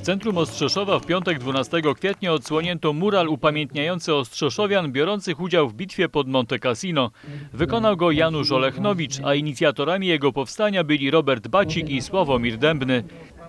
W centrum Ostrzeszowa w piątek 12 kwietnia odsłonięto mural upamiętniający Ostrzeszowian biorących udział w bitwie pod Monte Cassino. Wykonał go Janusz Olechnowicz, a inicjatorami jego powstania byli Robert Bacik i Sławomir Dębny.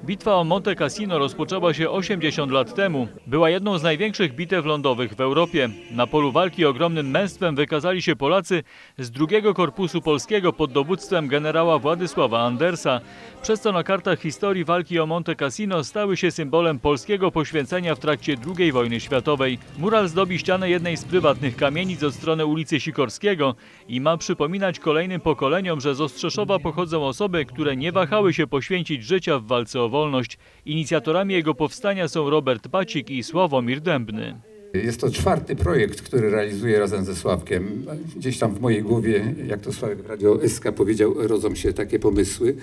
Bitwa o Monte Cassino rozpoczęła się 80 lat temu. Była jedną z największych bitew lądowych w Europie. Na polu walki ogromnym męstwem wykazali się Polacy z drugiego korpusu polskiego pod dowództwem generała Władysława Andersa, przez co na kartach historii walki o Monte Cassino stały się symbolem polskiego poświęcenia w trakcie II wojny światowej. Mural zdobi ścianę jednej z prywatnych kamienic od strony ulicy Sikorskiego i ma przypominać kolejnym pokoleniom, że z Ostrzeszowa pochodzą osoby, które nie wahały się poświęcić życia w walce o wolność. Inicjatorami jego powstania są Robert Bacik i Sławomir Dębny. Jest to czwarty projekt, który realizuję razem ze Sławkiem. Gdzieś tam w mojej głowie, jak to Sławek Radio SK powiedział, rodzą się takie pomysły,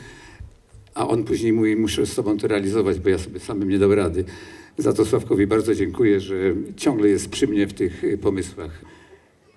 a on później mówi, muszę z tobą to realizować, bo ja sobie samym nie dam rady. Za to Sławkowi bardzo dziękuję, że ciągle jest przy mnie w tych y, pomysłach.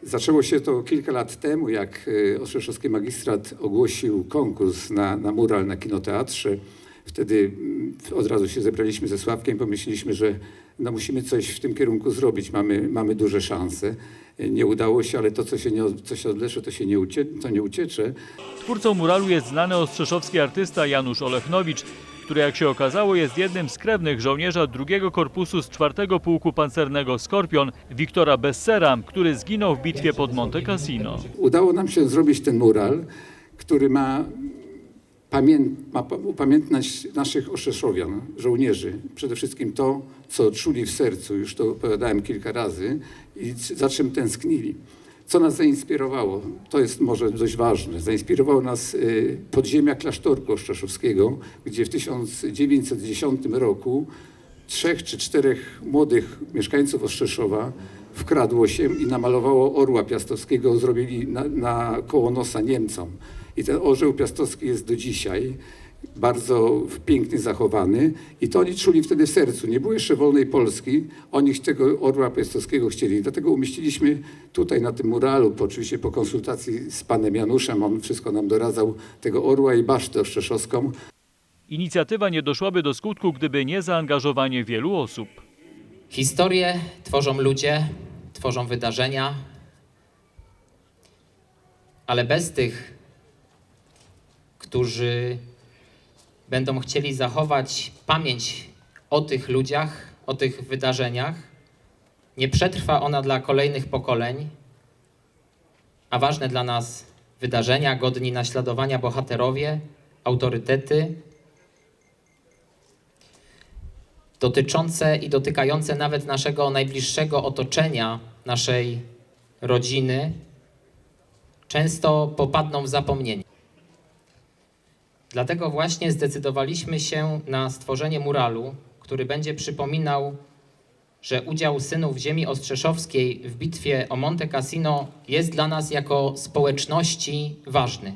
Zaczęło się to kilka lat temu, jak y, Ostrzeszowski Magistrat ogłosił konkurs na, na mural na kinoteatrze. Wtedy mm, od razu się zebraliśmy ze Sławkiem, pomyśleliśmy, że no musimy coś w tym kierunku zrobić, mamy, mamy duże szanse. Y, Nie udało się, ale to, co się, nie, co się odlecze, to się nie, ucie, to nie uciecze. Twórcą muralu jest znany ostrzeszowski artysta Janusz Olechnowicz, który jak się okazało jest jednym z krewnych żołnierza drugiego korpusu z czwartego pułku pancernego Skorpion, Wiktora Bessera, który zginął w bitwie pod Monte Cassino. Udało nam się zrobić ten mural, który ma, pamię- ma pa- upamiętniać naszych Oszeszowian, żołnierzy. Przede wszystkim to, co czuli w sercu, już to opowiadałem kilka razy, i za czym tęsknili. Co nas zainspirowało? To jest może dość ważne. Zainspirowało nas y, podziemia klasztorku oszczeszowskiego, gdzie w 1910 roku trzech czy czterech młodych mieszkańców Ostrzeszowa wkradło się i namalowało orła piastowskiego, zrobili na, na koło nosa Niemcom. I ten orzeł piastowski jest do dzisiaj bardzo pięknie zachowany i to oni czuli wtedy w sercu. Nie było jeszcze wolnej Polski, oni tego orła piastowskiego chcieli. Dlatego umieściliśmy tutaj na tym muralu, po, oczywiście po konsultacji z panem Januszem, on wszystko nam doradzał, tego orła i basztę oszczeszowską. Inicjatywa nie doszłaby do skutku, gdyby nie zaangażowanie wielu osób. Historię tworzą ludzie, tworzą wydarzenia, ale bez tych, którzy będą chcieli zachować pamięć o tych ludziach, o tych wydarzeniach, nie przetrwa ona dla kolejnych pokoleń, a ważne dla nas wydarzenia, godni naśladowania bohaterowie, autorytety, dotyczące i dotykające nawet naszego najbliższego otoczenia, naszej rodziny, często popadną w zapomnienie. Dlatego właśnie zdecydowaliśmy się na stworzenie muralu, który będzie przypominał, że udział synów ziemi ostrzeszowskiej w bitwie o Monte Cassino jest dla nas jako społeczności ważny.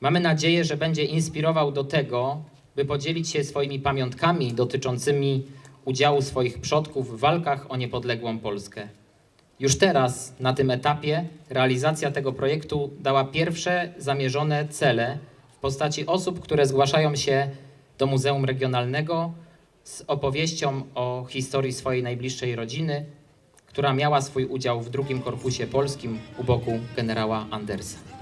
Mamy nadzieję, że będzie inspirował do tego, by podzielić się swoimi pamiątkami dotyczącymi udziału swoich przodków w walkach o niepodległą Polskę. Już teraz, na tym etapie, realizacja tego projektu dała pierwsze zamierzone cele w postaci osób, które zgłaszają się do Muzeum Regionalnego z opowieścią o historii swojej najbliższej rodziny, która miała swój udział w drugim korpusie polskim u boku generała Andersa.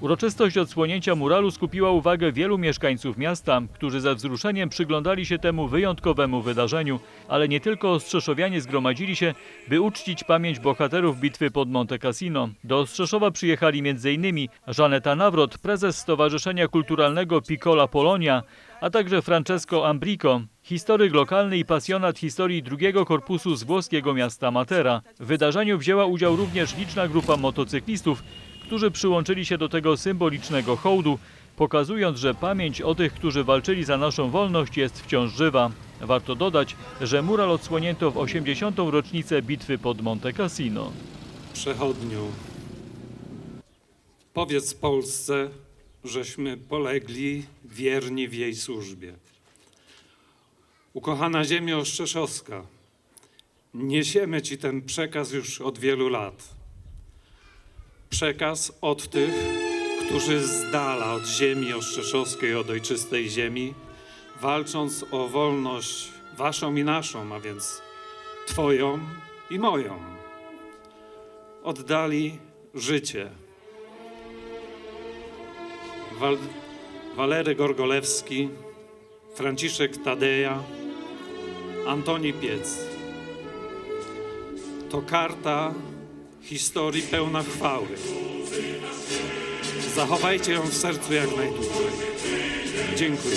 Uroczystość odsłonięcia muralu skupiła uwagę wielu mieszkańców miasta, którzy ze wzruszeniem przyglądali się temu wyjątkowemu wydarzeniu, ale nie tylko Ostrzeszowianie zgromadzili się, by uczcić pamięć bohaterów bitwy pod Monte Cassino. Do Ostrzeszowa przyjechali m.in. Żaneta Nawrot, prezes Stowarzyszenia Kulturalnego Piccola Polonia, a także Francesco Ambrico, historyk lokalny i pasjonat historii drugiego korpusu z włoskiego miasta Matera. W wydarzeniu wzięła udział również liczna grupa motocyklistów, którzy przyłączyli się do tego symbolicznego hołdu, pokazując, że pamięć o tych, którzy walczyli za naszą wolność jest wciąż żywa. Warto dodać, że mural odsłonięto w 80. rocznicę bitwy pod Monte Cassino. Przechodniu, powiedz Polsce, żeśmy polegli wierni w jej służbie. Ukochana ziemia Ostrzeszowska, niesiemy Ci ten przekaz już od wielu lat. Przekaz od tych, którzy z dala od ziemi ostrzeszowskiej, od ojczystej ziemi, walcząc o wolność waszą i naszą, a więc twoją i moją, oddali życie. Wal Walery Gorgolewski, Franciszek Tadeja, Antoni Piec. To karta historii pełna chwały. Zachowajcie ją w sercu jak najdłużej. Dziękuję.